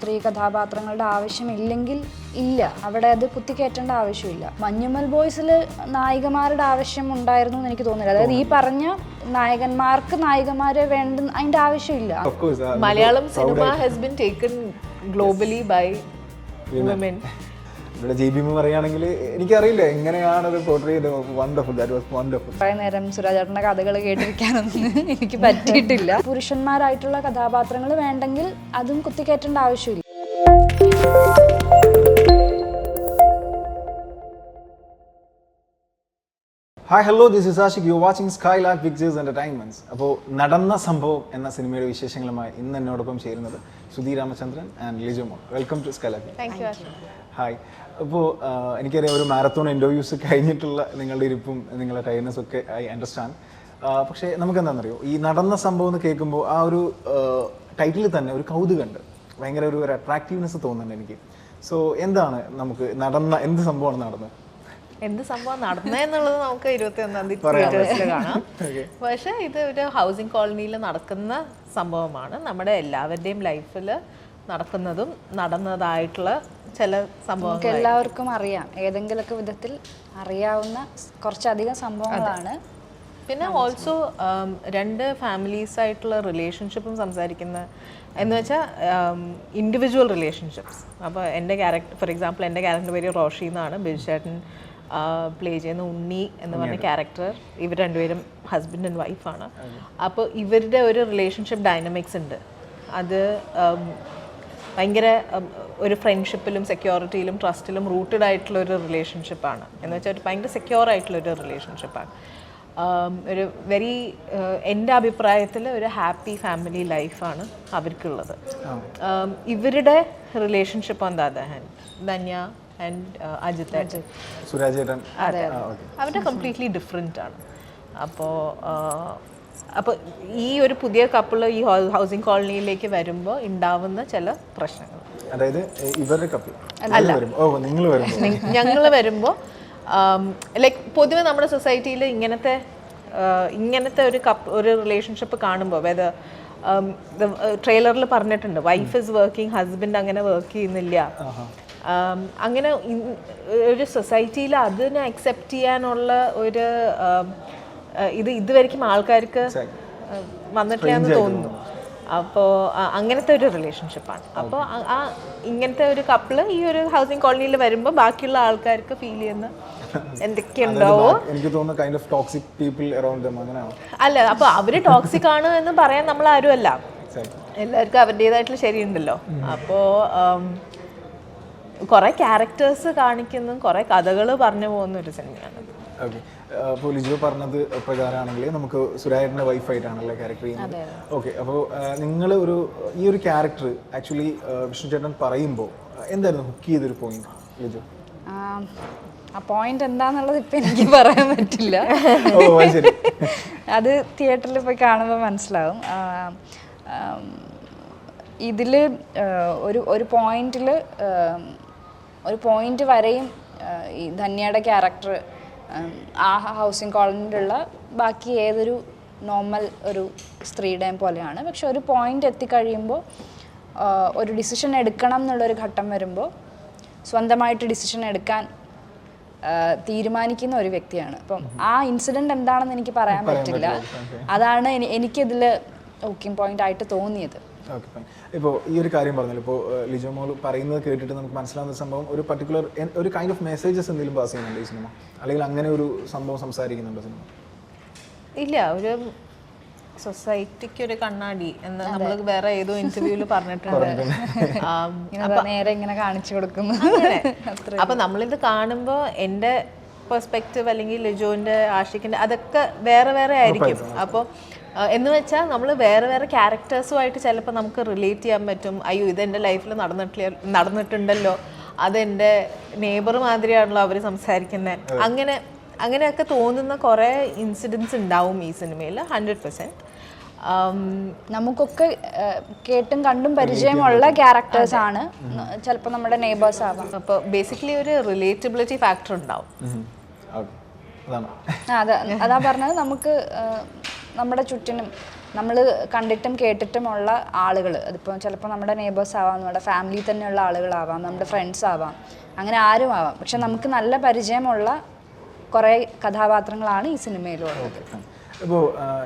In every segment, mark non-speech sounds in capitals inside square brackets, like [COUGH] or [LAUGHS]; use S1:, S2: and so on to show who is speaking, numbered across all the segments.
S1: സ്ത്രീ കഥാപാത്രങ്ങളുടെ ആവശ്യമില്ലെങ്കിൽ ഇല്ല. അവിടെ അത് കുത്തിക്കയറ്റേണ്ട ആവശ്യമില്ല. മഞ്ഞുമൽ ബോയ്സിൽ നായികമാരുടെ ആവശ്യം ഉണ്ടായിരുന്നു എന്ന് എനിക്ക് തോന്നുന്നില്ല. അതായത് ഈ പറഞ്ഞ നായകന്മാർക്ക് നായികമാരെ വേണ്ട അതിന്റെ ആവശ്യമില്ല.
S2: Malayalam cinema has been taken globally by woman
S3: ഇവിടെ ജെ ബി പറയുകയാണെങ്കിൽ എനിക്കറിയില്ല എങ്ങനെയാണ് അത് portray wonderful that was wonderful
S1: കുറേ നേരം സുരാജേട്ടന്റെ കഥകൾ കേട്ടിരിക്കാനൊന്നും എനിക്ക് പറ്റിയിട്ടില്ല. പുരുഷന്മാരായിട്ടുള്ള കഥാപാത്രങ്ങൾ വേണ്ടെങ്കിൽ അതും കുത്തിക്കയറ്റേണ്ട ആവശ്യമില്ല.
S3: Hi hello this is Ashiq you watching Skylark pictures entertainments അപ്പോൾ നടന്ന സംഭവം എന്ന സിനിമയുടെ വിശേഷങ്ങളുമായി ഇന്ന് എന്നോടൊപ്പം ചേരുന്നത് Sudheer Ramachandran and Lijumol welcome to Skylark hi അപ്പോൾ എനിക്കറിയാം ഒരു മാരത്തോൺ ഇന്റർവ്യൂസ് കഴിഞ്ഞിട്ടുള്ള നിങ്ങളുടെ ഇരിപ്പും നിങ്ങളുടെ ടൈനസ് ഒക്കെ ഐ അണ്ടർസ്റ്റാൻഡ് പക്ഷേ നമുക്ക് എന്താണെന്നറിയോ ഈ നടന്ന സംഭവം എന്ന് കേൾക്കുമ്പോൾ ആ ഒരു ടൈറ്റിൽ തന്നെ ഒരു കൗതുകമുണ്ട് ഭയങ്കര ഒരു ഒരു അട്രാക്റ്റീവ്നെസ് തോന്നുന്നുണ്ട് എനിക്ക്. സോ എന്താണ് നമുക്ക് നടന്ന എന്ത് സംഭവമാണ് നടന്നത്?
S2: എന്ത് സംഭവം നടന്നെന്നുള്ളത് നമുക്ക് ഇരുപത്തി ഒന്നാം തീയതി കാണാം. പക്ഷേ ഇത് ഒരു ഹൗസിംഗ് കോളനിയിൽ നടക്കുന്ന സംഭവമാണ്. നമ്മുടെ എല്ലാവരുടെയും ലൈഫിൽ നടക്കുന്നതും നടന്നതായിട്ടുള്ള ചില സംഭവങ്ങൾ
S1: എല്ലാവർക്കും അറിയാം. ഏതെങ്കിലുമൊക്കെ വിധത്തിൽ അറിയാവുന്ന കുറച്ചധികം സംഭവങ്ങളാണ്.
S2: പിന്നെ ഓൾസോ രണ്ട് ഫാമിലീസ് ആയിട്ടുള്ള റിലേഷൻഷിപ്പും സംസാരിക്കുന്ന എന്ന് വെച്ചാൽ ഇൻഡിവിജ്വൽ റിലേഷൻഷിപ്സ് അപ്പോൾ എന്റെ ക്യാരക്ടർ ഫോർ എക്സാമ്പിൾ എന്റെ ക്യാരക്ടർ പേര് റോഷി എന്നാണ്. ബിജുചേട്ടൻ പ്ലേ ചെയ്യുന്ന ഉണ്ണി എന്ന് പറഞ്ഞ ക്യാരക്ടർ ഇവർ രണ്ടുപേരും ഹസ്ബൻഡ് ആൻഡ് വൈഫാണ് അപ്പോൾ ഇവരുടെ ഒരു റിലേഷൻഷിപ്പ് ഡൈനമിക്സ് ഉണ്ട്. അത് ഭയങ്കര ഒരു ഫ്രണ്ട്ഷിപ്പിലും സെക്യൂരിറ്റിയിലും ട്രസ്റ്റിലും റൂട്ടഡ് ആയിട്ടുള്ള ഒരു റിലേഷൻഷിപ്പാണ് എന്ന് വെച്ചാൽ ഒരു ഭയങ്കര സെക്യൂർ ആയിട്ടുള്ള ഒരു റിലേഷൻഷിപ്പാണ് ഒരു വെരി എന്റെ അഭിപ്രായത്തിൽ ഒരു ഹാപ്പി ഫാമിലി ലൈഫാണ് അവർക്കുള്ളത്. ഇവരുടെ relationship on the other hand Dhanya and Ajith Ajith.
S3: Suraj
S2: അവരുടെ കംപ്ലീറ്റ്ലി ഡിഫറെന്റ് ആണ്. അപ്പോൾ അപ്പോൾ ഈ ഒരു പുതിയ കപ്പിൾ ഈ ഹൗസിംഗ് കോളനിയിലേക്ക് വരുമ്പോൾ ഉണ്ടാവുന്ന ചില പ്രശ്നങ്ങൾ.
S3: അതായത് ഇവരുടെ കപ്പിൾ അല്ല. നിങ്ങൾ
S2: ഞങ്ങൾ വരുമ്പോൾ ലൈക്ക് പൊതുവെ നമ്മുടെ സൊസൈറ്റിയിൽ ഇങ്ങനത്തെ ഇങ്ങനത്തെ ഒരു കപ്പ് ഒരു റിലേഷൻഷിപ്പ് കാണുമ്പോൾ വേദ ട്രെയിലറിൽ പറഞ്ഞിട്ടുണ്ട് വൈഫ് ഇസ് വർക്കിംഗ് ഹസ്ബൻഡ് അങ്ങനെ വർക്ക് ചെയ്യുന്നില്ല. അങ്ങനെ ഒരു സൊസൈറ്റിയിൽ അതിനെ അക്സെപ്റ്റ് ചെയ്യാനുള്ള ഒരു ഇത് ഇതുവരെയും ആൾക്കാർക്ക് വന്നിട്ടില്ല എന്ന് തോന്നുന്നു. അപ്പോൾ അങ്ങനത്തെ ഒരു റിലേഷൻഷിപ്പാണ് അപ്പോൾ ആ ഇങ്ങനത്തെ ഒരു കപ്പിൾ ഈ ഒരു ഹൗസിംഗ് കോളനിയിൽ വരുമ്പോൾ ബാക്കിയുള്ള ആൾക്കാർക്ക് ഫീൽ ചെയ്യുന്ന [LAUGHS] എന്തൊക്കെയുണ്ടാവോ
S3: എനിക്ക് തോന്നുന്നു kind of toxic people around them അങ്ങനെയാണ്
S2: അല്ല അപ്പോൾ അവർ ടോക്സിക് ആണ് എന്ന് പറയാൻ നമ്മൾ ആരുമല്ല
S3: അല്ല.
S2: എല്ലാവർക്കും അവരുടേതായിട്ടുള്ള ശരിയുണ്ടല്ലോ. അപ്പോ കുറേ ക്യാരക്ടേഴ്സ് കാണിക്കുന്നു കുറേ കഥകൾ പറഞ്ഞു പോകുന്ന ഒരു സിനിമയാണ്
S3: ഓക്കെ അപ്പോൾ ലിജോ പറഞ്ഞത് പ്രകാരമാണെങ്കിൽ നമുക്ക് സുരാജിന്റെ വൈഫായിട്ടാണല്ലേ ക്യാരക്ടർ ചെയ്യുന്നത്. ഓക്കെ അപ്പോൾ നിങ്ങൾ ഒരു ഈ ഒരു ക്യാരക്ടർ ആക്ച്വലി വിഷ്ണു ചേട്ടൻ പറയുമ്പോൾ എന്തായിരുന്നു ഹുക്ക് ചെയ്തൊരു പോയിന്റ് ലിജോ?
S1: ആ, പോയിന്റ് എന്താന്നുള്ളത് ഇപ്പം എനിക്ക് പറയാൻ പറ്റില്ല. [LAUGHS]
S3: അത് [LAUGHS]
S1: തിയേറ്ററിൽ പോയി കാണുമ്പോൾ മനസ്സിലാവും. ഇതിൽ ഒരു ഒരു പോയിന്റിൽ ഒരു പോയിന്റ് വരെയും ഈ ധന്യയുടെ ക്യാരക്ടർ ആ ഹൗസിംഗ് കോളനിയിലുള്ള ബാക്കി ഏതൊരു നോർമൽ ഒരു സ്ത്രീയുടെയും പോലെയാണ്. പക്ഷെ ഒരു പോയിന്റ് എത്തിക്കഴിയുമ്പോൾ ഒരു ഡിസിഷൻ എടുക്കണം എന്നുള്ളൊരു ഘട്ടം വരുമ്പോൾ സ്വന്തമായിട്ട് ഡിസിഷൻ എടുക്കാൻ തീരുമാനിക്കുന്ന ഒരു വ്യക്തിയാണ്. അപ്പം ആ ഇൻസിഡന്റ് എന്താണെന്ന് എനിക്ക് പറയാൻ പറ്റില്ല. അതാണ് എനി- എനിക്കിതിൽ ഹുക്കിംഗ് പോയിന്റ് ആയിട്ട് തോന്നിയത്.
S3: ഓക്കെ ഫൈൻ ഇപ്പോൾ ഈ ഒരു കാര്യം പറഞ്ഞല്ലോ. ഇപ്പോൾ ലിജോ മോൾ പറയുന്നത് കേട്ടിട്ട് നമുക്ക് മനസ്സിലാവുന്ന സംഭവം ഒരു പർട്ടിക്കുലർ ഒരു കൈൻഡ് ഓഫ് മെസ്സേജസ് എന്തെങ്കിലും പാസ് ചെയ്യുന്നുണ്ട് ഈ സിനിമ അല്ലെങ്കിൽ അങ്ങനെ ഒരു സംഭവം സംസാരിക്കുന്നുണ്ടോ സിനിമ
S2: ഇല്ല ഒരു സൊസൈറ്റിക്ക് ഒരു കണ്ണാടി എന്ന് നമ്മൾ വേറെ ഏതോ ഇന്റർവ്യൂവിൽ പറഞ്ഞിട്ടുണ്ട്. [LAUGHS]
S1: നേരെ ഇങ്ങനെ കാണിച്ചു കൊടുക്കുന്നു. [LAUGHS]
S2: അപ്പൊ നമ്മളിത് കാണുമ്പോൾ എന്റെ പെർസ്പെക്റ്റീവ് അല്ലെങ്കിൽ ലിജോന്റെ ആഷിക്കിന്റെ അതൊക്കെ വേറെ വേറെ ആയിരിക്കും. അപ്പോൾ എന്ന് വെച്ചാൽ നമ്മൾ വേറെ വേറെ ക്യാരക്ടേഴ്സുമായിട്ട് ചിലപ്പോൾ നമുക്ക് റിലേറ്റ് ചെയ്യാൻ പറ്റും. അയ്യോ ഇത് എന്റെ ലൈഫിൽ നടന്നിട്ടില്ല നടന്നിട്ടുണ്ടല്ലോ. അതെന്റെ നെയ്ബർ മാതിരിയാണല്ലോ അവർ സംസാരിക്കുന്നത് അങ്ങനെ അങ്ങനെയൊക്കെ തോന്നുന്ന കുറേ ഇൻസിഡൻസ് ഉണ്ടാവും ഈ സിനിമയിൽ ഹൺഡ്രഡ് പെർസെന്റ്
S1: നമുക്കൊക്കെ കേട്ടും കണ്ടും പരിചയമുള്ള ക്യാരക്ടേഴ്സ് ആണ്. ചിലപ്പോൾ നമ്മുടെ നെയ്ബേഴ്സ് ആവാം.
S2: അപ്പോൾ ബേസിക്കലി ഒരു റിലേറ്റബിലിറ്റി ഫാക്ടർ ഉണ്ടാവും
S3: അതാണ്.
S1: ആ, അതാ പറഞ്ഞത്. നമുക്ക് നമ്മുടെ ചുറ്റിനും നമ്മൾ കണ്ടിട്ടും കേട്ടിട്ടുമുള്ള ആളുകൾ. അതിപ്പോൾ ചിലപ്പോൾ നമ്മുടെ നെയ്ബേഴ്സ് ആവാം നമ്മുടെ ഫാമിലി തന്നെയുള്ള ആളുകളാവാം നമ്മുടെ ഫ്രണ്ട്സ് ആവാം അങ്ങനെ ആരും ആവാം. പക്ഷെ നമുക്ക് നല്ല പരിചയമുള്ള കുറേ കഥാപാത്രങ്ങളാണ് ഈ സിനിമയിലുള്ളത്
S3: ഇപ്പോൾ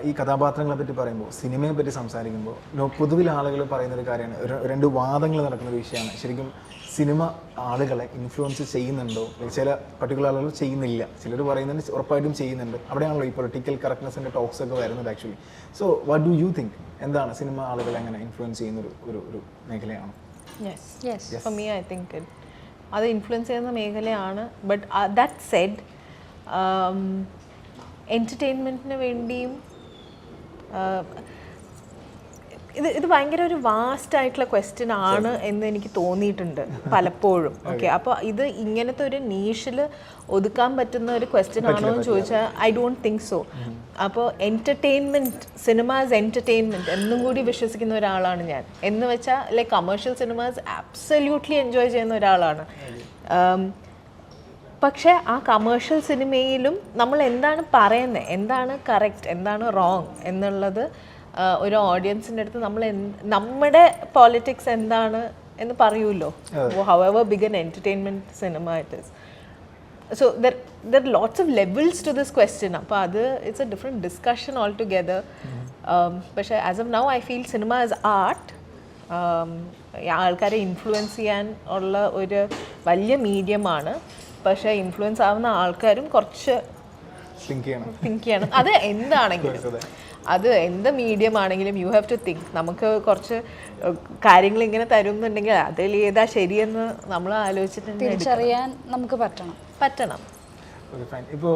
S3: ഈ കഥാപാത്രങ്ങളെ പറ്റി പറയുമ്പോൾ സിനിമയെ പറ്റി സംസാരിക്കുമ്പോൾ പൊതുവിൽ ആളുകൾ പറയുന്ന ഒരു കാര്യമാണ് രണ്ട് വാദങ്ങൾ നടക്കുന്ന ഒരു വിഷയമാണ്. ശരിക്കും സിനിമ ആളുകളെ ഇൻഫ്ലുവൻസ് ചെയ്യുന്നുണ്ടോ? ചില പർട്ടിക്കുലർ ആളുകൾ ചെയ്യുന്നില്ല. ചിലർ പറയുന്നുണ്ട് ഉറപ്പായിട്ടും ചെയ്യുന്നുണ്ട്. അവിടെയാണല്ലോ ഈ പൊളിറ്റിക്കൽ കറക്റ്റ്നെസ്സിന്റെ ടോക്സ് ഒക്കെ വരുന്നത് actually so what do you think എന്താണ് സിനിമ ആളുകളെ എങ്ങനെ ഇൻഫ്ലുവൻസ് ചെയ്യുന്ന ഒരു ഒരു ഒരു മേഖലയാണ്?
S2: അത് ഇൻഫ്ലുവൻസ് ചെയ്യുന്ന മേഖലയാണ്. ബട്ട് ദാറ്റ് സെഡ് എന്റർടൈൻമെന്റിന് വേണ്ടിയും uh, ഇത് ഇത് ഭയങ്കര ഒരു വാസ്റ്റ് ആയിട്ടുള്ള ക്വസ്റ്റ്യൻ ആണ് എന്ന് എനിക്ക് തോന്നിയിട്ടുണ്ട് പലപ്പോഴും. [LAUGHS] ഓക്കെ അപ്പോൾ ഇത് ഇങ്ങനത്തെ ഒരു നീഷിൽ ഒതുക്കാൻ പറ്റുന്ന ഒരു ക്വസ്റ്റ്യൻ ആണോ എന്ന് ചോദിച്ചാൽ ഐ ഡോണ്ട് തിങ്ക് സോ അപ്പോൾ എന്റർടൈൻമെന്റ് സിനിമാസ് എന്റർടൈൻമെന്റ് എന്നും കൂടി വിശ്വസിക്കുന്ന ഒരാളാണ് ഞാൻ. എന്ന് വെച്ചാൽ like commercial cinemas absolutely enjoy ചെയ്യുന്ന ഒരാളാണ്. പക്ഷെ ആ കമേഴ്ഷ്യൽ സിനിമയിലും നമ്മൾ എന്താണ് പറയുന്നത് എന്താണ് കറക്റ്റ് എന്താണ് റോങ് എന്നുള്ളത് ഒരു ഓഡിയൻസിന്റെ അടുത്ത് നമ്മൾ നമ്മുടെ പോളിറ്റിക്സ് എന്താണ് എന്ന് പറയൂല്ലോ however big an entertainment cinema it is so there there lots of levels to this question അപ്പോൾ അത് it's a different discussion all together പക്ഷേ as of now I feel cinema as art ആൾക്കാരെ influence ചെയ്യാൻ ഉള്ള ഒരു വലിയ മീഡിയമാണ് പക്ഷേ influence ആവുന്ന ആൾക്കാരും കുറച്ച്
S3: തിങ്ക് ചെയ്യണം.
S2: അത് എന്താണെങ്കിലും. [LAUGHS] അത് എന്ത് മീഡിയം ആണെങ്കിലും യു ഹാവ് ടു തിങ്ക് നമുക്ക് കുറച്ച് കാര്യങ്ങൾ ഇങ്ങനെ തരുന്നുണ്ടെങ്കിൽ അതിൽ ഏതാ ശരിയെന്ന് നമ്മൾ ആലോചിച്ചിട്ടുണ്ടെങ്കിൽ
S1: തിരിച്ചറിയാൻ നമുക്ക് പറ്റണം.
S2: പറ്റണം.
S3: ഓക്കെ ഫൈൻ ഇപ്പോൾ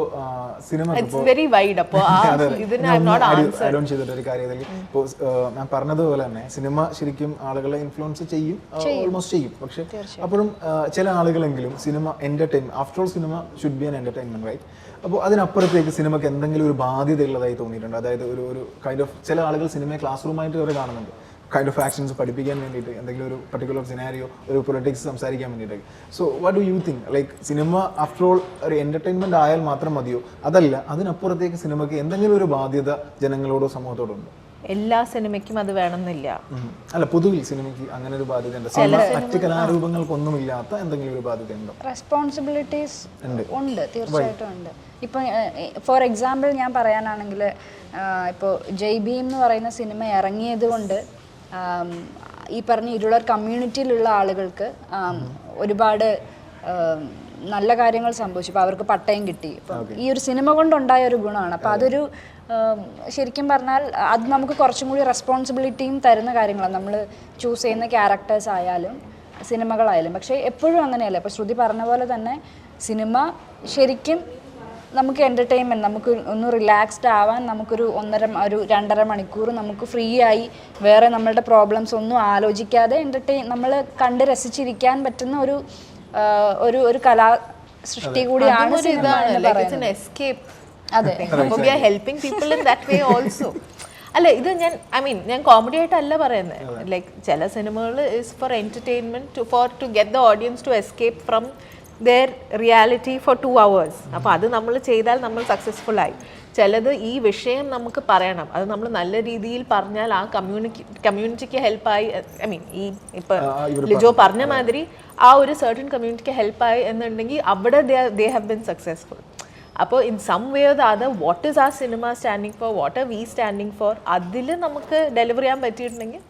S3: സിനിമ
S2: ഇറ്റ്സ് വെരി വൈഡ് അപ്പോൾ ആ [LAUGHS] ഇതിന് I not answer
S3: add on ചെയ്തിട്ട് ഒരു കാര്യം ഇപ്പോ ഇപ്പോൾ ഞാൻ പറഞ്ഞതുപോലെ തന്നെ സിനിമ ശരിക്കും ആളുകളെ ഇൻഫ്ലുവൻസ് ചെയ്യും. ഓൾമോസ്റ്റ് ചെയ്യും. പക്ഷെ അപ്പോഴും ചില ആളുകളെങ്കിലും cinema entertain after all cinema should be an entertainment right അപ്പോൾ അതിനപ്പുറത്തേക്ക് സിനിമയ്ക്ക് എന്തെങ്കിലും ഒരു ബാധ്യത ഉള്ളതായി തോന്നിയിട്ടുണ്ട്. അതായത് ഒരു ഒരു കൈൻഡ് ഓഫ് ചില ആളുകൾ സിനിമയെ ക്ലാസ് റൂമായിട്ട് അവർ കാണുന്നുണ്ട്. കൈൻഡ് ഓഫ് ആക്ഷൻസ് പഠിപ്പിക്കാൻ വേണ്ടിയിട്ട് എന്തെങ്കിലും ഒരു പർട്ടിക്കുലർ സിനാരിയോ ഒരു പൊളിറ്റിക്സ് സംസാരിക്കാൻ വേണ്ടിയിട്ട് so what do you think like cinema after all ഒരു എന്റർടൈൻമെന്റ് ആയാൽ മാത്രം മതിയോ? അതല്ല അതിനപ്പുറത്തേക്ക് സിനിമയ്ക്ക് എന്തെങ്കിലും ഒരു ബാധ്യത ജനങ്ങളോടോ സമൂഹത്തോടോ ഉണ്ടോ?
S2: എല്ലാ സിനിമയ്ക്കും അത് വേണമെന്നില്ല.
S3: അല്ല പൊതുവിൽ സിനിമയ്ക്ക് അങ്ങനെ ഒരു ബാധ്യത ഉണ്ട്. സിനിമ മറ്റ് കലാരൂപങ്ങൾക്കൊന്നുമില്ലാത്ത എന്തെങ്കിലും ഒരു ബാധ്യത ഉണ്ടോ?
S1: റെസ്പോൺസിബിലിറ്റീസ്.
S3: ഉണ്ട്.
S1: തീർച്ചയായിട്ടും ഉണ്ട്. ഇപ്പം ഫോർ എക്സാമ്പിൾ ഞാൻ പറയാനാണെങ്കിൽ ഇപ്പോൾ ജയ് ഭീം എന്ന് പറയുന്ന സിനിമ ഇറങ്ങിയത് കൊണ്ട് ഈ പറഞ്ഞ ഇരുളർ കമ്മ്യൂണിറ്റിയിലുള്ള ആളുകൾക്ക് ഒരുപാട് നല്ല കാര്യങ്ങൾ സംഭവിച്ചു. ഇപ്പോൾ അവർക്ക് പട്ടയം കിട്ടി. ഈ ഒരു സിനിമ കൊണ്ടുണ്ടായ ഒരു ഗുണമാണ്. അപ്പോൾ അതൊരു ശരിക്കും പറഞ്ഞാൽ അത് നമുക്ക് കുറച്ചും കൂടി റെസ്പോൺസിബിലിറ്റിയും തരുന്ന കാര്യങ്ങളാണ്. നമ്മൾ ചൂസ് ചെയ്യുന്ന ക്യാരക്ടേഴ്സ് ആയാലും സിനിമകളായാലും. പക്ഷേ എപ്പോഴും അങ്ങനെയല്ല. ഇപ്പോൾ ശ്രുതി പറഞ്ഞ പോലെ തന്നെ സിനിമ ശരിക്കും നമുക്ക് എന്റർടൈൻമെന്റ് നമുക്ക് ഒന്ന് റിലാക്സ്ഡ് ആവാൻ നമുക്കൊരു ഒന്നര ഒരു രണ്ടര മണിക്കൂർ നമുക്ക് ഫ്രീ ആയി വേറെ നമ്മളുടെ പ്രോബ്ലംസ് ഒന്നും ആലോചിക്കാതെ എന്റർടൈൻ നമ്മൾ കണ്ട് രസിച്ചിരിക്കാൻ പറ്റുന്ന ഒരു ഒരു ഒരു കലാ സൃഷ്ടി കൂടിയാണ്
S2: helping people in that way also അല്ല ഇത് ഞാൻ ഐ മീൻ ഞാൻ കോമഡി ആയിട്ടല്ല പറയുന്നത് ലൈക്ക് ചില സിനിമകൾ is for entertainment for to get the audience to escape from their reality for two hours അപ്പോൾ അത് നമ്മൾ ചെയ്താൽ നമ്മൾ സക്സസ്ഫുൾ ആയി. ചിലത് ഈ വിഷയം നമുക്ക് പറയണം. അത് നമ്മൾ നല്ല രീതിയിൽ പറഞ്ഞാൽ ആ കമ്മ്യൂണിറ്റി കമ്മ്യൂണിറ്റിക്ക് ഹെൽപ്പായി ഐ മീൻ ഈ ഇപ്പം ലിജോ പറഞ്ഞ. മാതിരി ആ ഒരു സർട്ടൺ കമ്മ്യൂണിറ്റിക്ക് ഹെൽപ്പായി എന്നുണ്ടെങ്കിൽ അവിടെ ദേ ഹാവ് ബിൻ സക്സസ്ഫുൾ അപ്പോൾ in some way or the other what is ആ cinema standing for what are we standing for അതിൽ നമുക്ക് ഡെലിവർ ചെയ്യാൻ പറ്റിയിട്ടുണ്ടെങ്കിൽ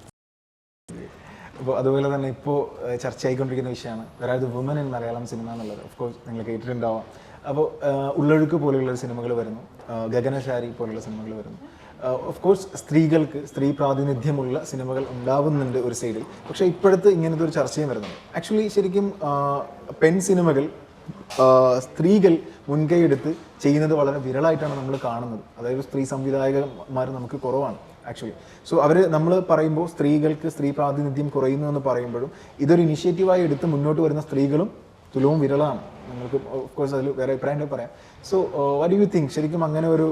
S3: അപ്പോൾ അതുപോലെ തന്നെ ഇപ്പോൾ ചർച്ചയായിക്കൊണ്ടിരിക്കുന്ന വിഷയമാണ്. അതായത് വുമൻ ഇൻ മലയാളം സിനിമ എന്നുള്ളത്. ഓഫ് കോഴ്സ് നിങ്ങൾ കേട്ടിട്ടുണ്ടാവാം. അപ്പോൾ ഉള്ളൊഴുക്ക് പോലെയുള്ള സിനിമകൾ വരുന്നു. ഗഗനശാരി പോലുള്ള സിനിമകൾ വരുന്നു. ഓഫ് കോഴ്സ് സ്ത്രീകൾക്ക് സ്ത്രീ പ്രാതിനിധ്യമുള്ള സിനിമകൾ ഉണ്ടാവുന്നുണ്ട് ഒരു സൈഡിൽ പക്ഷേ ഇപ്പോഴത്തെ ഇങ്ങനത്തെ ഒരു ചർച്ചയും വരുന്നുണ്ട്. ആക്ച്വലി ശരിക്കും പെൺ സിനിമകൾ സ്ത്രീകൾ മുൻകൈ എടുത്ത് ചെയ്യുന്നത് വളരെ വിരളായിട്ടാണ് നമ്മൾ കാണുന്നത്. അതായത് സ്ത്രീ സംവിധായകന്മാർ നമുക്ക് കുറവാണ്. ആക്ച്വലി സോ അവർ നമ്മൾ പറയുമ്പോൾ സ്ത്രീകൾക്ക് സ്ത്രീ പ്രാതിനിധ്യം കുറയുന്നു എന്ന് പറയുമ്പോഴും ഇതൊരു ഇനിഷ്യേറ്റീവായി എടുത്ത് മുന്നോട്ട് വരുന്ന സ്ത്രീകളും തുലവും വിരളാണ്. നിങ്ങൾക്ക് ഓഫ് കോഴ്സ് അതിൽ വേറെ അഭിപ്രായം പറയാം. സോ വട്ട് യു തിങ്ക് ശരിക്കും അങ്ങനെ ഒരു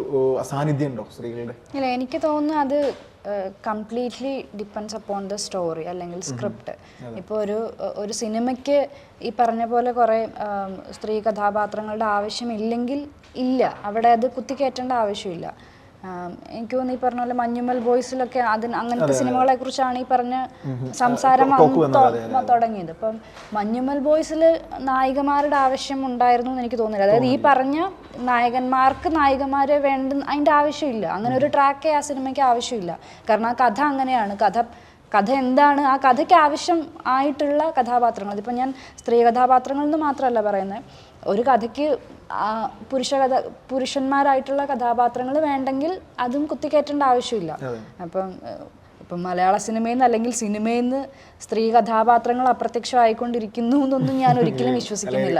S3: അസാന്നിധ്യം ഉണ്ടോ സ്ത്രീകളുടെ?
S1: ഇല്ല എനിക്ക് തോന്നുന്നു അത് completely depends upon the story അല്ലെങ്കിൽ സ്ക്രിപ്റ്റ് ഇപ്പോൾ ഒരു ഒരു സിനിമയ്ക്ക് ഈ പറഞ്ഞ പോലെ കുറേ സ്ത്രീ കഥാപാത്രങ്ങളുടെ ആവശ്യമില്ലെങ്കിൽ ഇല്ല. അവിടെ അത് കുത്തിക്കയറ്റേണ്ട ആവശ്യമില്ല. എനിക്ക് തോന്നുന്നു ഈ പറഞ്ഞ പോലെ മഞ്ഞുമൽ ബോയ്സിലൊക്കെ അതിന് അങ്ങനത്തെ സിനിമകളെ കുറിച്ചാണ് ഈ പറഞ്ഞ സംസാരം തുടങ്ങിയത്. അപ്പം മഞ്ഞുമൽ ബോയ്സിൽ നായികമാരുടെ ആവശ്യം ഉണ്ടായിരുന്നു എന്ന് എനിക്ക് തോന്നുന്നില്ല. അതായത് ഈ പറഞ്ഞ നായകന്മാർക്ക് നായികമാരെ വേണ്ട അതിന്റെ ആവശ്യമില്ല. അങ്ങനെ ഒരു ട്രാക്കേ ആ സിനിമയ്ക്ക് ആവശ്യമില്ല. കാരണം ആ കഥ അങ്ങനെയാണ്. കഥ കഥ എന്താണ്? ആ കഥയ്ക്ക് ആവശ്യം ആയിട്ടുള്ള കഥാപാത്രങ്ങൾ. ഇതിപ്പോൾ ഞാൻ സ്ത്രീ കഥാപാത്രങ്ങൾ എന്ന് മാത്രമല്ല പറയുന്നത് ഒരു കഥയ്ക്ക് പുരുഷ കഥ പുരുഷന്മാരായിട്ടുള്ള കഥാപാത്രങ്ങൾ വേണ്ടെങ്കിൽ അതും കുത്തിക്കയറ്റേണ്ട ആവശ്യമില്ല. അപ്പം ഇപ്പം മലയാള സിനിമയിൽ നിന്ന് അല്ലെങ്കിൽ സിനിമയിൽ നിന്ന് സ്ത്രീ കഥാപാത്രങ്ങൾ അപ്രത്യക്ഷമായിക്കൊണ്ടിരിക്കുന്നു എന്നൊന്നും ഞാൻ [LAUGHS] ഒരിക്കലും വിശ്വസിക്കുന്നില്ല.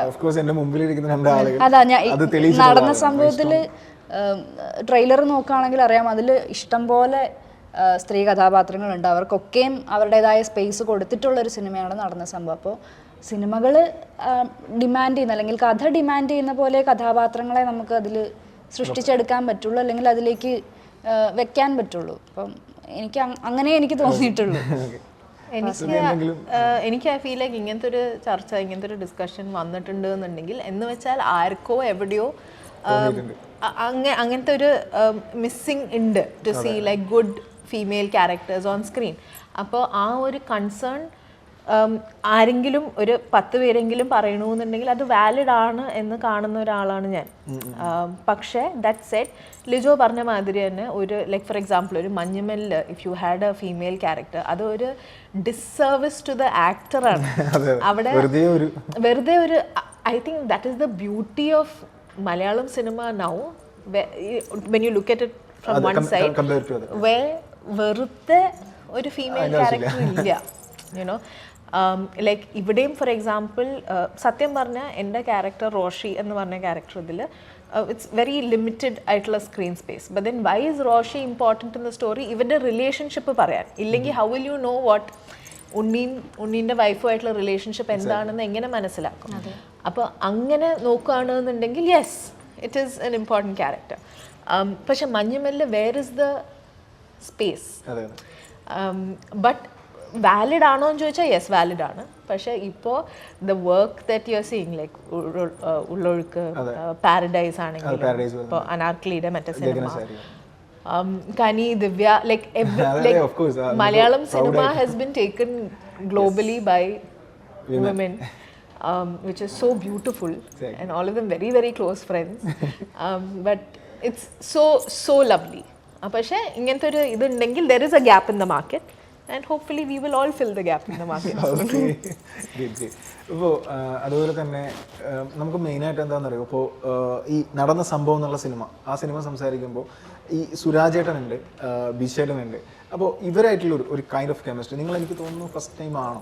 S1: അതാ ഞാൻ നടന്ന സംഭവത്തിൽ ട്രെയിലർ നോക്കുകയാണെങ്കിൽ അറിയാം അതിൽ ഇഷ്ടം പോലെ സ്ത്രീ കഥാപാത്രങ്ങളുണ്ട്. അവർക്കൊക്കെയും അവരുടേതായ സ്പേസ് കൊടുത്തിട്ടുള്ള ഒരു സിനിമയാണ് നടന്ന സംഭവം. അപ്പോൾ സിനിമകൾ ഡിമാൻഡ് ചെയ്യുന്ന അല്ലെങ്കിൽ കഥ ഡിമാൻഡ് ചെയ്യുന്ന പോലെ കഥാപാത്രങ്ങളെ നമുക്ക് അതിൽ സൃഷ്ടിച്ചെടുക്കാൻ പറ്റുള്ളൂ അല്ലെങ്കിൽ അതിലേക്ക് വെക്കാൻ പറ്റുള്ളൂ. അപ്പം എനിക്ക് അങ്ങനെ എനിക്ക് തോന്നിയിട്ടുള്ളൂ.
S2: എനിക്ക് എനിക്ക് ഐ ഫീൽ ലൈക്ക് ഇങ്ങനത്തെ ഒരു ചർച്ച ഇങ്ങനത്തെ ഒരു ഡിസ്കഷൻ വന്നിട്ടുണ്ട് എന്നുണ്ടെങ്കിൽ എന്ന് വെച്ചാൽ ആർക്കോ എവിടെയോ അങ്ങനെ അങ്ങനത്തെ ഒരു മിസ്സിങ് ഉണ്ട് to see like good female characters on screen അപ്പോൾ ആ ഒരു കൺസേൺ ആരെങ്കിലും ഒരു പത്ത് പേരെങ്കിലും പറയണമെന്നുണ്ടെങ്കിൽ അത് വാലിഡ് ആണ് എന്ന് കാണുന്ന ഒരാളാണ് ഞാൻ. പക്ഷേ ദാറ്റ് സെറ്റ് ലിജോ പറഞ്ഞ മാതിരി തന്നെ ഒരു ലൈക്ക് ഫോർ എക്സാമ്പിൾ ഒരു Manjummel if you had a female character അത് ഒരു ഡിസർവിസ് ടു ദ ആക്ടറാണ്
S3: അതെ.
S2: അവിടെ
S3: വെറുതെ ഒരു
S2: I think that is the beauty of Malayalam cinema now when you look at it from one side way വെറുതെ ഒരു ഫീമെയിൽ ക്യാരക്ടർ ഇല്ല. [LAUGHS] യുനോ ലൈക്ക് ഇവിടെയും ഫോർ എക്സാമ്പിൾ സത്യം പറഞ്ഞാൽ എന്റെ ക്യാരക്ടർ റോഷി എന്ന് പറഞ്ഞ ക്യാരക്ടർ ഇതിൽ ഇറ്റ്സ് വെരി ലിമിറ്റഡ് ആയിട്ടുള്ള screen space but then why is Roshi important in the story ഇവരുടെ റിലേഷൻഷിപ്പ് പറയാൻ. ഇല്ലെങ്കിൽ how will you know what Unneen ഉണ്ണീന്റെ വൈഫുമായിട്ടുള്ള റിലേഷൻഷിപ്പ് എന്താണെന്ന് എങ്ങനെ മനസ്സിലാക്കും? അപ്പോൾ അങ്ങനെ നോക്കുകയാണെന്നുണ്ടെങ്കിൽ yes it is an important character പക്ഷെ Manjummel where is the space
S3: അതെ അതെ.
S2: ബട്ട് വാലിഡ് ആണോ എന്ന് ചോദിച്ചാൽ യെസ് വാലിഡ് ആണ്. പക്ഷേ ഇപ്പോൾ the work that you are seeing like Ullozhukku paradise
S3: ആണെങ്കിൽ
S2: ഇപ്പോൾ അനാർക്കലിയുടെ മറ്റേ cinema. Kani Divya like [LAUGHS] Malayalam cinema. Has been taken globally by women. um, which is so beautiful and all of them very very close friends. [LAUGHS] Um, but it's so so lovely. പക്ഷേ ഇങ്ങനത്തെ ഒരു ഇതുണ്ടെങ്കിൽ there is a gap in the market and hopefully we will all fill the gap in the market
S3: ഇപ്പോൾ അതുപോലെ തന്നെ നമുക്ക് മെയിനായിട്ട് എന്താണെന്ന് അറിയോ ഇപ്പോൾ ഈ നടന്ന സംഭവം എന്നുള്ള സിനിമ ആ സിനിമ സംസാരിക്കുമ്പോൾ ഈ സുരാജേട്ടനുണ്ട് ബിശേട്ടനുണ്ട് അപ്പോൾ ഇവരായിട്ടുള്ള ഒരു ഒരു കൈൻഡ് ഓഫ് കെമിസ്ട്രി നിങ്ങൾ എനിക്ക് തോന്നുന്നു ഫസ്റ്റ് ടൈം ആണോ?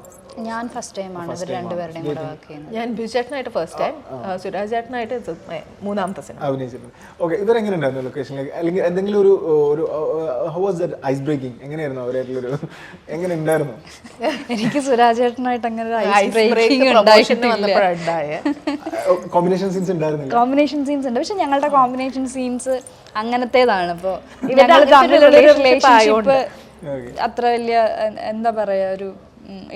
S1: ഞാൻ ഫസ്റ്റ് ടൈം ആണ് ഇവർ രണ്ടുപേരുടെയും കൂടെ വർക്ക് ചെയ്യുന്നത്.
S2: ഞാൻ ബിജുചേട്ടനായിട്ട് ഫസ്റ്റ് ടൈം സുരാജ് ചേട്ടനായിട്ട് മൂന്നാമത്തെ സിനിമ
S3: അഭിനയിച്ചിട്ടുണ്ട്. ഓക്കെ ഇവരെങ്ങനെ ഉണ്ടായിരുന്നു ലൊക്കേഷനിലേക്ക് അല്ലെങ്കിൽ എന്തെങ്കിലും ഒരു ഒരു how was that ice breaking എങ്ങനെയായിരുന്നു അവരായിട്ടുള്ളൊരു എങ്ങനെ ഉണ്ടായിരുന്നു?
S1: എനിക്ക് സുരാജ് ചേട്ടനായിട്ട് അങ്ങനെ ഒരു
S2: ഐസ്
S1: ബ്രേക്കിംഗ് ഉണ്ടായിട്ടില്ല.
S3: കോമ്പിനേഷൻ സീൻസ് ഉണ്ടായിരുന്നില്ല?
S1: കോമ്പിനേഷൻ സീൻസ് ഉണ്ട്. പക്ഷെ ഞങ്ങളുടെ കോമ്പിനേഷൻ സീൻസ് അങ്ങനത്തേതാണ്. അപ്പോ
S2: ഇവരുടെ
S1: ഞങ്ങൾ
S2: അങ്ങനത്തെ ഒരു
S1: തമ്മിലുള്ള റിലേഷൻഷിപ്പ് അത്ര വലിയ എന്താ പറയാ ഒരു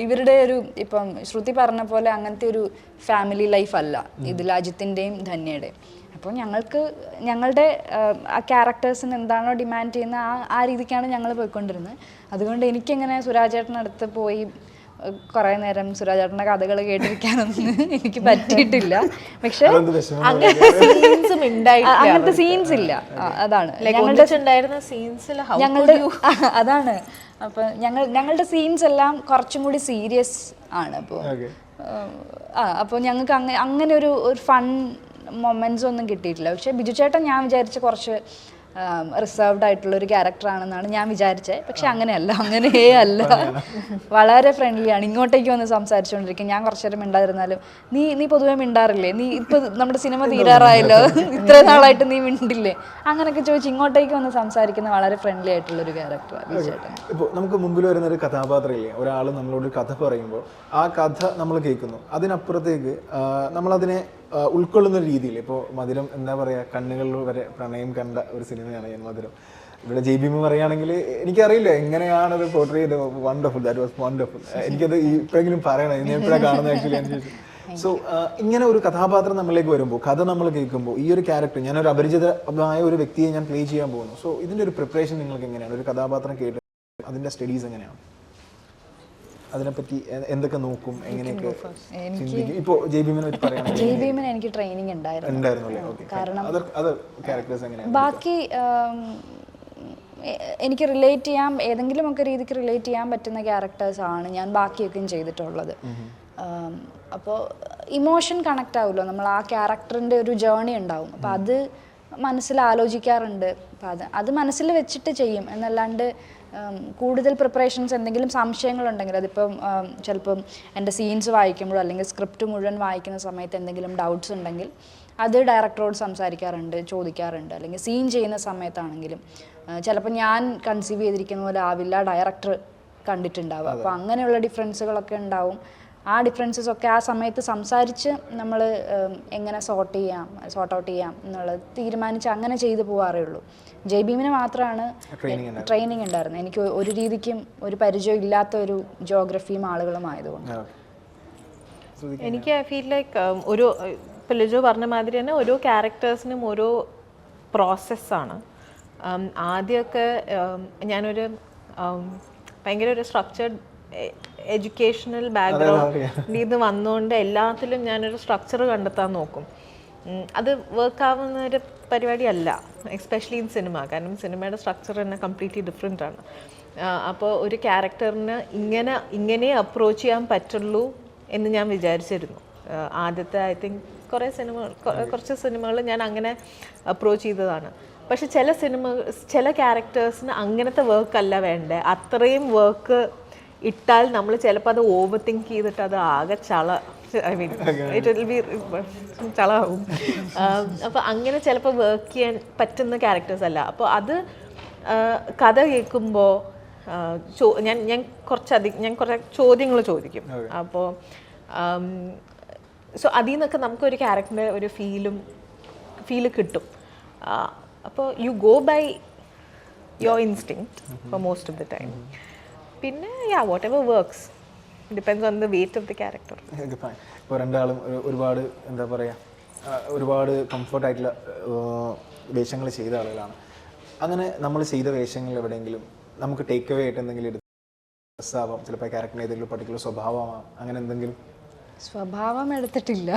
S1: ഇവരുടെ ഒരു ഇപ്പം ശ്രുതി പറഞ്ഞ പോലെ അങ്ങനത്തെ ഒരു ഫാമിലി ലൈഫ് അല്ല. ഇതിൽ അജിത്തിന്റെയും ധന്യയുടെയും. അപ്പോൾ ഞങ്ങൾക്ക് ഞങ്ങളുടെ ആ, ആ ക്യാരക്ടേഴ്സിന് എന്താണോ ഡിമാൻഡ് ചെയ്യുന്ന ആ ആ രീതിക്കാണ് ഞങ്ങൾ പോയിക്കൊണ്ടിരുന്നത്. അതുകൊണ്ട് എനിക്കെങ്ങനെ സുരാജേട്ടനടുത്ത് പോയി കുറേ നേരം സുരാജേട്ടന്റെ കഥകൾ കേട്ടിരിക്കാനൊന്നും എനിക്ക് പറ്റിയിട്ടില്ല. പക്ഷെ
S2: അങ്ങനത്തെ സീൻസും
S1: ഇല്ല. അതാണ്. ഞങ്ങളുടെ അതാണ്. അപ്പൊ ഞങ്ങൾ ഞങ്ങളുടെ സീൻസ് എല്ലാം കുറച്ചും കൂടി സീരിയസ് ആണ് അപ്പോൾ ആ അപ്പോൾ ഞങ്ങൾക്ക് അങ്ങനെ അങ്ങനെ ഒരു ഒരു ഫൺ മൊമെന്റ്സ് ഒന്നും കിട്ടിയിട്ടില്ല. പക്ഷെ ബിജു ചേട്ടൻ ഞാൻ വിചാരിച്ച കുറച്ച് റിസർവ്ഡ് ആയിട്ടുള്ള ഒരു ക്യാരക്ടറാണെന്നാണ് ഞാൻ വിചാരിച്ചത് പക്ഷെ അങ്ങനെയല്ല [LAUGHS] അങ്ങനെയേ അല്ല. വളരെ ഫ്രണ്ട്ലിയാണ് ഇങ്ങോട്ടേക്ക് വന്ന് സംസാരിച്ചുകൊണ്ടിരിക്കും ഞാൻ കുറച്ചു നേരം മിണ്ടാതിരുന്നാലും നീ നീ പൊതുവെ മിണ്ടാറില്ലേ? നീ ഇപ്പൊ നമ്മുടെ സിനിമ തീരാറായല്ലോ? [LAUGHS] ഇത്ര നാളായിട്ട് നീ മിണ്ടില്ലേ? അങ്ങനെയൊക്കെ ചോദിച്ച് ഇങ്ങോട്ടേക്ക് വന്ന് സംസാരിക്കുന്ന വളരെ ഫ്രണ്ട്ലി ആയിട്ടുള്ള ഒരു ക്യാരക്ടറാണ്
S3: ഇപ്പോൾ നമുക്ക് മുമ്പിൽ വരുന്ന ഒരു കഥാപാത്രം ഇല്ലേ ഒരാൾ നമ്മളോട് കഥ പറയുമ്പോൾ ആ കഥ നമ്മൾ കേൾക്കുന്നു. അതിനപ്പുറത്തേക്ക് നമ്മളതിനെ ഉൾക്കൊള്ളുന്ന രീതിയിൽ. ഇപ്പോൾ മധുരം എന്താ പറയുക കണ്ണുകളിൽ വരെ പ്രണയം കണ്ട ഒരു സിനിമയാണ് ഞാൻ മധുരം. ഇവിടെ ജെ ബി എം പറയുകയാണെങ്കിൽ എനിക്കറിയില്ല എങ്ങനെയാണ് അത് പോർട്രേ ചെയ്ത് വണ്ടർഫുൾ ദാറ്റ് വാസ് വണ്ടർഫുൾ എനിക്കത് ഇപ്പോഴെങ്കിലും പറയണം. ഞാൻ എപ്പോഴാണ് കാണുന്നത് ആക്ച്വലി അതിന് ശേഷം. സോ ഇങ്ങനെ ഒരു കഥാപാത്രം നമ്മളിലേക്ക് വരുമ്പോൾ കഥ നമ്മൾ കേൾക്കുമ്പോൾ ഈ ഒരു ക്യാരക്ടർ ഞാനൊരു അപരിചിതമായ ഒരു വ്യക്തിയെ ഞാൻ പ്ലേ ചെയ്യാൻ പോകുന്നു. സോ ഇതിന്റെ ഒരു പ്രിപ്പറേഷൻ നിങ്ങൾക്ക് എങ്ങനെയാണ്? ഒരു കഥാപാത്രം കേട്ട് അതിന്റെ സ്റ്റഡീസ് എങ്ങനെയാണ്? അതിനെപ്പറ്റി എന്തൊക്കെ നോക്കും എങ്ങനെയൊക്കെ ചിന്തിക്കും? ഇപ്പോൾ ജെ പറയുകയാണെങ്കിൽ
S1: ജെ ബി എനിക്ക് ട്രെയിനിങ് ഉണ്ടായിരുന്നു.
S3: എങ്ങനെയാണ്?
S1: ബാക്കി എനിക്ക് റിലേറ്റ് ചെയ്യാൻ ഏതെങ്കിലുമൊക്കെ രീതിക്ക് റിലേറ്റ് ചെയ്യാൻ പറ്റുന്ന ക്യാരക്ടേഴ്സ് ആണ് ഞാൻ ബാക്കിയൊക്കെയും ചെയ്തിട്ടുള്ളത്. അപ്പോൾ ഇമോഷൻ കണക്ട് ആവുമല്ലോ. നമ്മൾ ആ ക്യാരക്ടറിന്റെ ഒരു ജേണി ഉണ്ടാവും. അപ്പോൾ അത് മനസ്സിൽ ആലോചിക്കാറുണ്ട്. അപ്പോൾ അത് അത് മനസ്സിൽ വെച്ചിട്ട് ചെയ്യും. എന്നല്ലാണ്ട് കൂടുതൽ പ്രിപ്പറേഷൻസ് എന്തെങ്കിലും സംശയങ്ങളുണ്ടെങ്കിൽ അതിപ്പം ചിലപ്പം എന്റെ സീൻസ് വായിക്കുമ്പോഴോ അല്ലെങ്കിൽ സ്ക്രിപ്റ്റ് മുഴുവൻ വായിക്കുന്ന സമയത്ത് എന്തെങ്കിലും ഡൗട്ട്സ് ഉണ്ടെങ്കിൽ അത് ഡയറക്ടറോട് സംസാരിക്കാറുണ്ട് ചോദിക്കാറുണ്ട്. അല്ലെങ്കിൽ സീൻ ചെയ്യുന്ന സമയത്താണെങ്കിലും ചിലപ്പോൾ ഞാൻ കൺസീവ് ചെയ്തിരിക്കുന്ന പോലെ ആവില്ല ഡയറക്ടർ കണ്ടിട്ടുണ്ടാവുക. അപ്പോൾ അങ്ങനെയുള്ള ഡിഫറൻസുകളൊക്കെ ഉണ്ടാവും. ആ ഡിഫറൻസസ് ഒക്കെ ആ സമയത്ത് സംസാരിച്ച് നമ്മൾ എങ്ങനെ സോർട്ട് ചെയ്യാം സോർട്ട് ഔട്ട് ചെയ്യാം എന്നുള്ളത് തീരുമാനിച്ച് അങ്ങനെ ചെയ്തു പോകാറേ ഉള്ളൂ ജെ ബീമിന് മാത്രമാണ്
S3: ട്രെയിനിങ്
S1: ഉണ്ടായിരുന്നത്. എനിക്ക് ഒരു രീതിക്കും ഒരു പരിചയം ഇല്ലാത്ത ഒരു ജോഗ്രഫിയും ആളുകളും ആയതുകൊണ്ട്.
S2: എനിക്ക് ഐ ഫീൽ ലൈക്ക് ഒരു ഇപ്പം ലിജോ പറഞ്ഞ മാതിരി തന്നെ ഓരോ ക്യാരക്ടേഴ്സിനും ഓരോ പ്രോസസ്സാണ് ആദ്യമൊക്കെ ഞാനൊരു ഭയങ്കര ഒരു സ്ട്രക്ചർഡ് എഡ്യൂക്കേഷണൽ ബാക്ക്ഗ്രൗണ്ടിൽ നിന്ന് വന്നുകൊണ്ട് എല്ലാത്തിലും ഞാനൊരു സ്ട്രക്ചർ കണ്ടെത്താൻ നോക്കും. അത് വർക്ക് ആവുന്ന ഒരു പരിപാടിയല്ല എക്സ്പെഷ്യലി ഇൻ സിനിമ കാരണം സിനിമയുടെ സ്ട്രക്ചർ തന്നെ കംപ്ലീറ്റ്ലി ഡിഫറെന്റ് ആണ്. അപ്പോൾ ഒരു ക്യാരക്ടറിന് ഇങ്ങനെ ഇങ്ങനെ അപ്രോച്ച് ചെയ്യാൻ പറ്റുള്ളൂ എന്ന് ഞാൻ വിചാരിച്ചിരുന്നു. ആദ്യത്തെ ഐ തിങ്ക് കുറേ സിനിമകൾ കുറച്ച് സിനിമകൾ ഞാൻ അങ്ങനെ അപ്രോച്ച് ചെയ്തതാണ്. പക്ഷെ ചില സിനിമ ചില ക്യാരക്ടേഴ്സിന് അങ്ങനത്തെ വർക്കല്ല വേണ്ടേ. അത്രയും വർക്ക് ഇട്ടാൽ നമ്മൾ ചിലപ്പോൾ അത് ഓവർ തിങ്ക് ചെയ്തിട്ട് അത് ആകെ ചള I mean it will be ചളാവും. അപ്പോൾ അങ്ങനെ ചിലപ്പോൾ വർക്ക് ചെയ്യാൻ പറ്റുന്ന ക്യാരക്ടേഴ്സ് അല്ല. അപ്പോൾ അത് കഥ കേൾക്കുമ്പോൾ ചോ ഞാൻ ഞാൻ കുറച്ചധികം ഞാൻ കുറേ ചോദ്യങ്ങൾ ചോദിക്കും. അപ്പോൾ സോ അതിൽ നിന്നൊക്കെ നമുക്കൊരു ക്യാരക്ടറിന്റെ ഒരു ഫീലും ഫീൽ കിട്ടും. അപ്പോൾ you go by your instinct for most of the time പിന്നെ yeah whatever works depends on the weight of the character
S3: ഇപ്പോൾ രണ്ടാളും ഒരു- ഒരുപാട് എന്താ പറയുക ഒരുപാട് കംഫർട്ടായിട്ടുള്ള വേഷങ്ങൾ ചെയ്ത ആളുകളാണ്. അങ്ങനെ നമ്മൾ ചെയ്ത വേഷങ്ങൾ എവിടെയെങ്കിലും നമുക്ക് ടേക്ക് അവേ ആയിട്ട് എന്തെങ്കിലും എടുത്ത് ഡ്രസ്സാവാം ചിലപ്പോൾ ക്യാരക്ടറിന് ഏതെങ്കിലും പർട്ടിക്കുലർ സ്വഭാവമാവാം. അങ്ങനെ എന്തെങ്കിലും
S1: സ്വഭാവം എടുത്തിട്ടില്ല.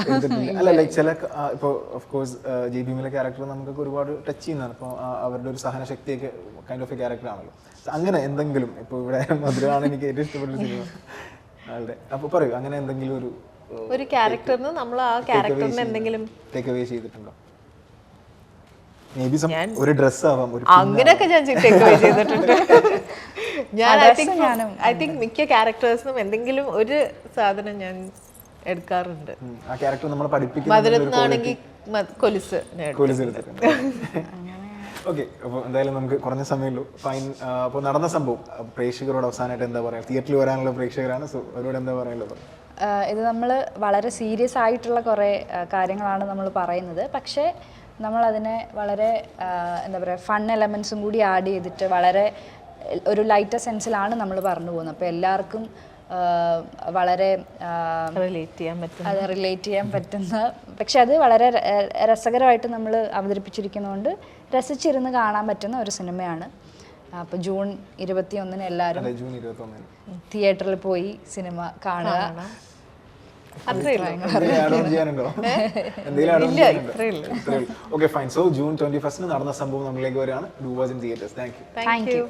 S3: അല്ല ലൈക് ചില ഇപ്പോൾ ഓഫ് കോഴ്സ് ജെ ബി മിലെ ക്യാരക്ടർ നമുക്കൊക്കെ ഒരുപാട് ടച്ച് ചെയ്യുന്നതാണ്. ഇപ്പോൾ അവരുടെ ഒരു സഹന ശക്തിയൊക്കെ കൈൻഡ് ഓഫ് എ ക്യാരക്ടർ ആണല്ലോ അങ്ങനെ എന്തെങ്കിലും ഇപ്പോൾ ഇവിടെ മധുരമാണ് എനിക്ക് ഏറ്റവും ഇഷ്ടപ്പെട്ട സിനിമ. ആളുടെ അപ്പോൾ പറയൂ അങ്ങനെ എന്തെങ്കിലും ഒരു
S2: ഒരു ക്യാരക്ടറിന് നമ്മൾ ആ ക്യാരക്ടറിന് എന്തെങ്കിലും
S3: ടേക്ക് അവേ ചെയ്തിട്ടുണ്ടോ? ഒരു ഡ്രസ് ആവാം ഒരു
S2: അങ്ങനെയൊക്കെ ഞാൻ ചെയ്തിട്ടുണ്ട്. [LAUGHS] ഞാൻ ഐ തിങ്ക് ഐ തിങ്ക് മിക്ക ക്യാരക്ടേഴ്സിനും എന്തെങ്കിലും ഒരു സാധനം ഞാൻ എടുക്കാറുണ്ട്.
S3: ആ ക്യാരക്ടർ നമ്മൾ പഠിപ്പിക്കുന്ന
S2: മധുരത്തിനാണെങ്കിൽ കൊലുസ്
S3: ഓക്കെ [LAUGHS] അപ്പോൾ എന്തായാലും നമുക്ക് കുറഞ്ഞ സമയമുള്ളൂ. ഫൈൻ അപ്പോൾ നടന്ന സംഭവം. പ്രേക്ഷകരോട് അവസാനമായിട്ട് എന്താ പറയുക തിയേറ്ററിൽ വരാനുള്ള പ്രേക്ഷകരാണ്. സോ അവരോട് എന്താ പറയാനുള്ളത്?
S1: ഇത് നമ്മൾ വളരെ സീരിയസ് ആയിട്ടുള്ള കുറേ കാര്യങ്ങളാണ് നമ്മൾ പറയുന്നത്. പക്ഷേ നമ്മളതിനെ വളരെ എന്താ പറയുക ഫൺ എലമെൻസും കൂടി ആഡ് ചെയ്തിട്ട് വളരെ ഒരു ലൈറ്റർ സെൻസിലാണ് നമ്മൾ പറഞ്ഞു പോകുന്നത്. അപ്പോൾ എല്ലാവർക്കും വളരെ
S2: റിലേറ്റ് ചെയ്യാൻ പറ്റും
S1: അത് റിലേറ്റ് ചെയ്യാൻ പറ്റുന്ന. പക്ഷെ അത് വളരെ രസകരമായിട്ട് നമ്മൾ അവതരിപ്പിച്ചിരിക്കുന്നതുകൊണ്ട് രസിച്ചിരുന്ന് കാണാൻ പറ്റുന്ന ഒരു സിനിമയാണ്. അപ്പോൾ ജൂൺ ഇരുപത്തി ഒന്നിന് എല്ലാവരും തിയേറ്ററിൽ പോയി സിനിമ കാണുക.
S3: Okay fine so June twenty ഫസ്റ്റിന് നടന്ന സംഭവം നമ്മളിലേക്ക് വരാണ് in theatres thank you
S2: thank you